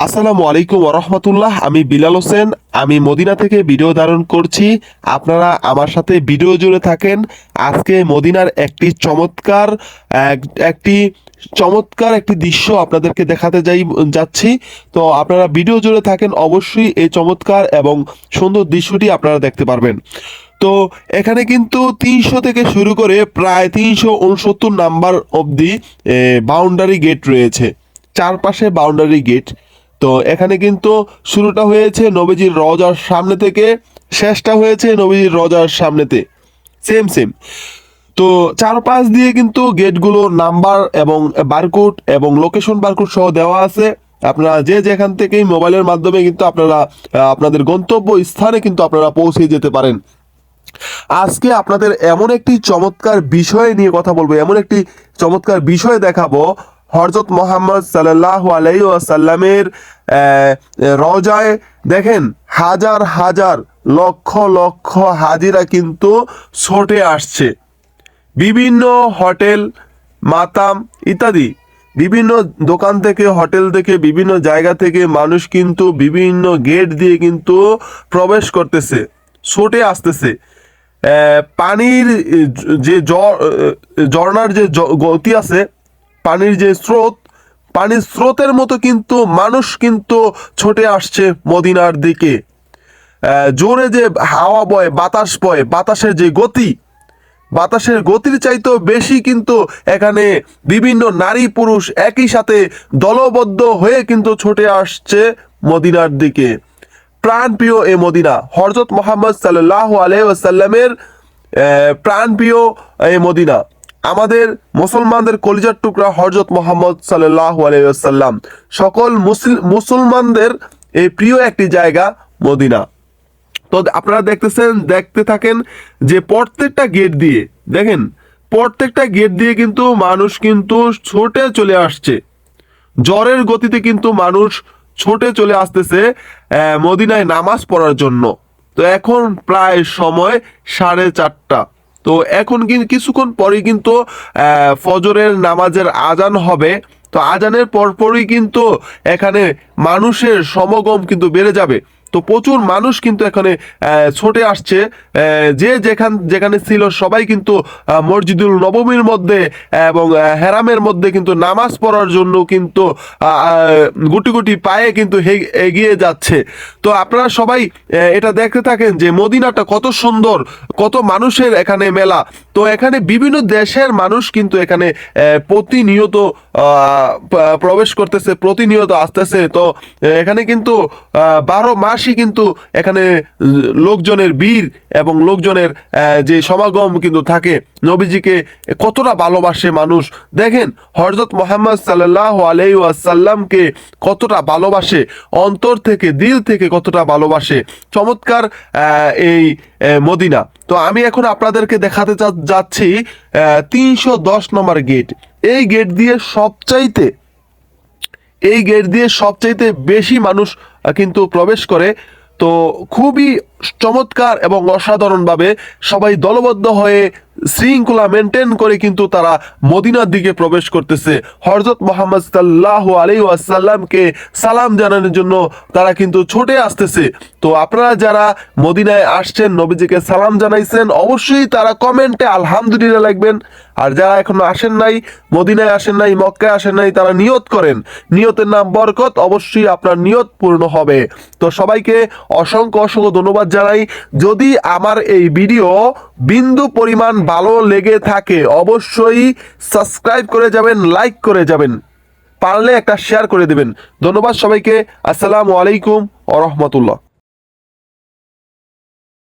আসসালামু আলাইকুম রহমতুল্লাহ আমি বিলাল হোসেন। আমি মদিনা থেকে ভিডিও ধারণ করছি। আপনারা আমার সাথে ভিডিও জুড়ে থাকেন। আজকে মদিনার একটি চমৎকার, এক- একটি চমৎকার একটি দৃশ্য আপনাদেরকে দেখাতে যাই, যাচ্ছি। তো আপনারা ভিডিও জুড়ে থাকেন অবশ্যই এই চমৎকার এবং সুন্দর দৃশ্যটি আপনারা দেখতে পারবেন। তো এখানে কিন্তু তিনশো থেকে শুরু করে প্রায় তিনশো উনসত্তর নাম্বার অবধি বাউন্ডারি গেট রয়েছে। চারপাশে বাউন্ডারি গেট তো এখানে কিন্তু শুরুটা হয়েছে নবীজির রজার সামনে থেকে, শেষটা হয়েছে নবীজির রজার সামনেতে সেম সেম তো চারপাশ দিয়ে কিন্তু গেটগুলো নাম্বার এবং বারকোড এবং লোকেশন বারকোড সহ দেওয়া আছে। আপনারা যে যেখান থেকেই মোবাইলের মাধ্যমে কিন্তু আপনারা আপনাদের গন্তব্য স্থানে কিন্তু আপনারা পৌঁছে যেতে পারেন। আজকে আপনাদের এমন একটি চমৎকার বিষয় নিয়ে কথা বলব, এমন একটি চমৎকার বিষয় দেখাবো হরজত মোহাম্মদ সাল্লাহ আলাই সাল্লামের রজায় দেখেন হাজার হাজার লক্ষ লক্ষ হাজিরা কিন্তু ছোটে আসছে। বিভিন্ন হোটেল, মাতাম ইত্যাদি, বিভিন্ন দোকান থেকে, হোটেল থেকে, বিভিন্ন জায়গা থেকে মানুষ কিন্তু বিভিন্ন গেট দিয়ে কিন্তু প্রবেশ করতেছে, ছোটে আসতেছে। পানির যে ঝর্ণার যে গতি আছে পানির যে স্রোত, পানির স্রোতের মতো কিন্তু মানুষ কিন্তু ছোটে আসছে মদিনার দিকে। জোরে যে হাওয়া বয়, বাতাস বয়, বাতাসের যে গতি, বাতাসের গতির চাইতেও বেশি কিন্তু এখানে বিভিন্ন নারী পুরুষ একই সাথে দলবদ্ধ হয়ে কিন্তু ছুটে আসছে মদিনার দিকে। প্রাণপ্রিয় এ মদিনা হরজত মোহাম্মদ সাল্লাহ আলহামের প্রাণপ্রিয় এ মদিনা। আমাদের মুসলমানদের কলিজার টুকরা হরজত মোহাম্মদ আলাইসাল্লাম সকল মুসলিম মুসলমানদের এই প্রিয় একটি জায়গা মদিনা। তো আপনারা দেখতেছেন, দেখতে থাকেন যে প্রত্যেকটা গেট দিয়ে, দেখেন, প্রত্যেকটা গেট দিয়ে কিন্তু মানুষ কিন্তু ছোটে চলে আসছে। জ্বরের গতিতে কিন্তু মানুষ ছোটে চলে আসতেছে মদিনায় নামাজ পড়ার জন্য। তো এখন প্রায় সময় সাড়ে চারটা। তো এখন কিন্তু কিছুক্ষণ পরে কিন্তু ফজরের নামাজের আজান হবে। তো আজানের পরপরই কিন্তু এখানে মানুষের সমাগম কিন্তু বেড়ে যাবে। তো প্রচুর মানুষ কিন্তু এখানে ছুটে আসছে। যে যেখান, যেখানে ছিল সবাই কিন্তু মসজিদুল নবমীর মধ্যে, এবং হেরামের মধ্যে কিন্তু নামাজ পড়ার জন্য কিন্তু গুটি গুটি পায়ে কিন্তু এগিয়ে যাচ্ছে। তো আপনারা সবাই এটা দেখতে থাকেন যে মদিনাটা কত সুন্দর, কত মানুষের এখানে মেলা। তো এখানে বিভিন্ন দেশের মানুষ কিন্তু এখানে প্রতিনিয়ত প্রবেশ করতেছে, প্রতিনিয়ত আসতেছে। তো এখানে কিন্তু বারো বারো মাসই কিন্তু এখানে লোকজনের বীর এবং লোকজনের যে সমাগম কিন্তু থাকে। নবীজিকে কতটা ভালোবাসে মানুষ। দেখেন হরজত মোহাম্মদ সাল্লাহ আলাই আসাল্লামকে কতটা ভালোবাসে। অন্তর থেকে, দিল থেকে কতটা ভালোবাসে। চমৎকার এই মদিনা। তো আমি এখন আপনাদেরকে দেখাতে যাচ্ছি তিনশো দশ নম্বর গেট। এই গেট দিয়ে সবচাইতে, এই গেট দিয়ে সবচাইতে বেশি মানুষ কিন্তু প্রবেশ করে। তো খুবই চমৎকার এবং অসাধারণভাবে সবাই দলবদ্ধ হয়ে শৃঙ্খলা মেনটেন করে কিন্তু তারা মদিনার দিকে প্রবেশ করতেছে। হরজত মোহাম্মদ সাল্লাহ আলী আসাল্লামকে সালাম জানানোর জন্য তারা কিন্তু ছোটে আসতেছে। তো আপনারা যারা মদিনায় আসছেন, নবীজিকে সালাম জানাইছেন, অবশ্যই তারা কমেন্টে আলহামদুলিল্লাহ লিখবেন। আর যারা এখনও আসেন নাই, মদিনায় আসেন নাই, মক্কায় আসেন নাই, তারা নিয়ত করেন। নিয়তের নাম বরকত, অবশ্যই আপনার নিয়ত পূর্ণ হবে। তো সবাইকে অসংখ্য অসংখ্য ধন্যবাদ জানাই। যদি আমার এই ভিডিও বিন্দু পরিমাণ ভালো লেগে থাকে, অবশ্যই সাবস্ক্রাইব করে যাবেন লাইক করে যাবেন। পারলে একটা শেয়ার করে দেবেন। ধন্যবাদ সবাইকে। আসসালামু আলাইকুম ও রহমতুল্লাহ।